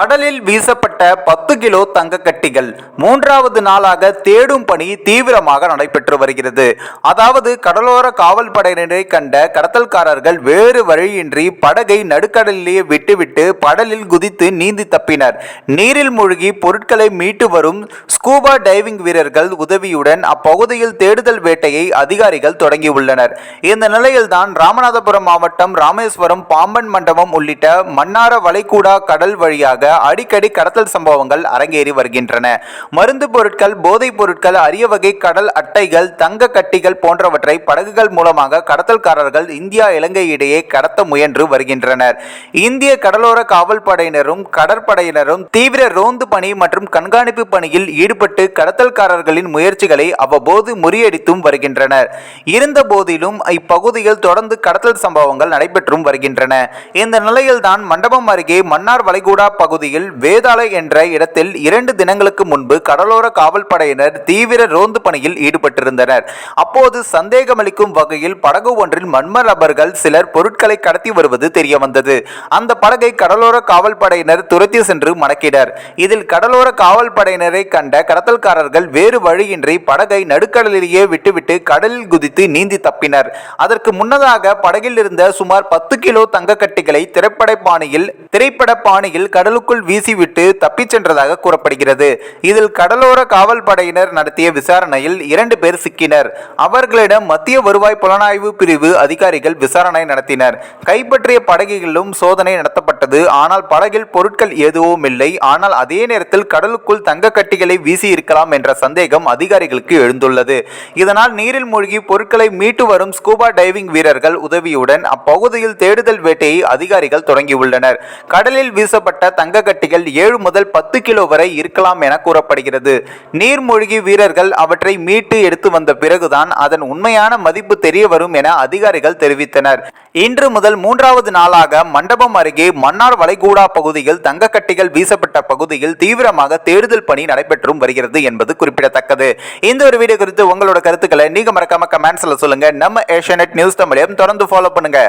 கடலில் வீசப்பட்ட பத்து கிலோ தங்க கட்டிகள் மூன்றாவது நாளாக தேடும் பணி தீவிரமாக நடைபெற்று வருகிறது. அதாவது கடலோர காவல் படையினரை கண்ட கடத்தல்காரர்கள் வேறு வழியின்றி படகை நடுக்கடலிலேயே விட்டுவிட்டு கடலில் குதித்து நீந்தி தப்பினர். நீரில் மூழ்கி பொருட்களை மீட்டு வரும் ஸ்கூபா டைவிங் வீரர்கள் உதவியுடன் அப்பகுதியில் தேடுதல் வேட்டையை அதிகாரிகள் தொடங்கியுள்ளனர். இந்த நிலையில்தான் ராமநாதபுரம் மாவட்டம் ராமேஸ்வரம் பாம்பன் மண்டபம் உள்ளிட்ட மன்னார வளைகுடா கடல் வழியாக அடிக்கடி கடத்தல் சம்பவங்கள் அரங்கேறி வருகின்றன. மருந்து பொருட்கள் போதைப் பொருட்கள் அரிய வகை கடல் அட்டைகள் தங்க கட்டிகள் போன்றவற்றை படகுகள் மூலமாக கடத்தல்காரர்கள் இந்தியா இலங்கை இடையே கடத்த முயன்று வருகின்றனர். இந்திய கடலோர காவல் படையினரும் கடற்படையினரும் தீவிர ரோந்து பணி மற்றும் கண்காணிப்பு பணியில் ஈடுபட்டு கடத்தல்காரர்களின் முயற்சிகளை அவ்வப்போது முறியடித்தும் வருகின்றனர். இருந்த போதிலும் இப்பகுதியில் தொடர்ந்து கடத்தல் சம்பவங்கள் நடைபெற்றும் வருகின்றன. இந்த நிலையில்தான் மண்டபம் அருகே மன்னார் வளைகுடா பகுதி பகுதியில் வேதாலை என்ற இடத்தில் இரண்டு தினங்களுக்கு முன்பு கடலோர காவல் படையினர் தீவிர ரோந்து பணியில் ஈடுபட்டிருந்தனர். அப்போது சந்தேகமளிக்கும் வகையில் படகு ஒன்றில் மர்ம நபர்கள் சிலர் பொருட்களை கடத்தி வருவது தெரியவந்தது. அந்த படகை கடலோர காவல் படையினர் துரத்தி சென்று மணக்கினர் இதில் கடலோர காவல் படையினரை கண்ட கடத்தல்காரர்கள் வேறு வழியின்றி படகை நடுக்கடலிலேயே விட்டுவிட்டு கடலில் குதித்து நீந்தி தப்பினர். அதற்கு முன்னதாக படகில் இருந்த சுமார் பத்து கிலோ தங்க கட்டிகளை திரைப்பட பாணியில் திரைப்பட பாணியில் கடலுக்கு கடலுக்குள் வீசிவிட்டு தப்பிச் சென்றதாக கூறப்படுகிறது. இதில் கடலோர காவல் படையினர் நடத்திய விசாரணையில் இரண்டு பேர் சிக்கினர். அவர்களிடம் மத்திய வருவாய் புலனாய்வு பிரிவு அதிகாரிகள் விசாரணை நடத்தினர். கைப்பற்றிய படகுகளிலும் சோதனை நடத்தப்பட்டது. ஆனால் படகில் பொருட்கள் எதுவும் இல்லை. ஆனால் அதே நேரத்தில் கடலுக்குள் தங்க கட்டிகளை வீசி இருக்கலாம் என்ற சந்தேகம் அதிகாரிகளுக்கு எழுந்துள்ளது. இதனால் நீரில் மூழ்கி பொருட்களை மீட்டு வரும் ஸ்கூபா டைவிங் வீரர்கள் உதவியுடன் அப்பகுதியில் தேடுதல் வேட்டையை அதிகாரிகள் தொடங்கியுள்ளனர். கடலில் வீசப்பட்ட தங்க கட்டிகள் ஏழு முதல் பத்து கிலோ வரை இருக்கலாம் என கூறப்படுகிறது. நீர்மூழ்கி வீரர்கள் அவற்றை மீட்டு எடுத்து வந்த பிறகுதான் அதன் உண்மையான மதிப்பு தெரிய வரும் என அதிகாரிகள் தெரிவித்தனர். இன்று முதல் மூன்றாவது நாளாக மண்டபம் அருகே மன்னார் வளைகூடா பகுதியில் தங்கக்கட்டிகள் வீசப்பட்ட பகுதியில் தீவிரமாக தேடுதல் பணி நடைபெற்றும் வருகிறது என்பது குறிப்பிடத்தக்கது. இந்த ஒரு வீடியோ குறித்து உங்களோட கருத்துக்களை நீங்க மறக்காம கமெண்ட்ஸ்ல சொல்லுங்க. நம்ம ஏஷியநெட் நியூஸ் தமிழையும் தொடர்ந்து ஃபாலோ பண்ணுங்க.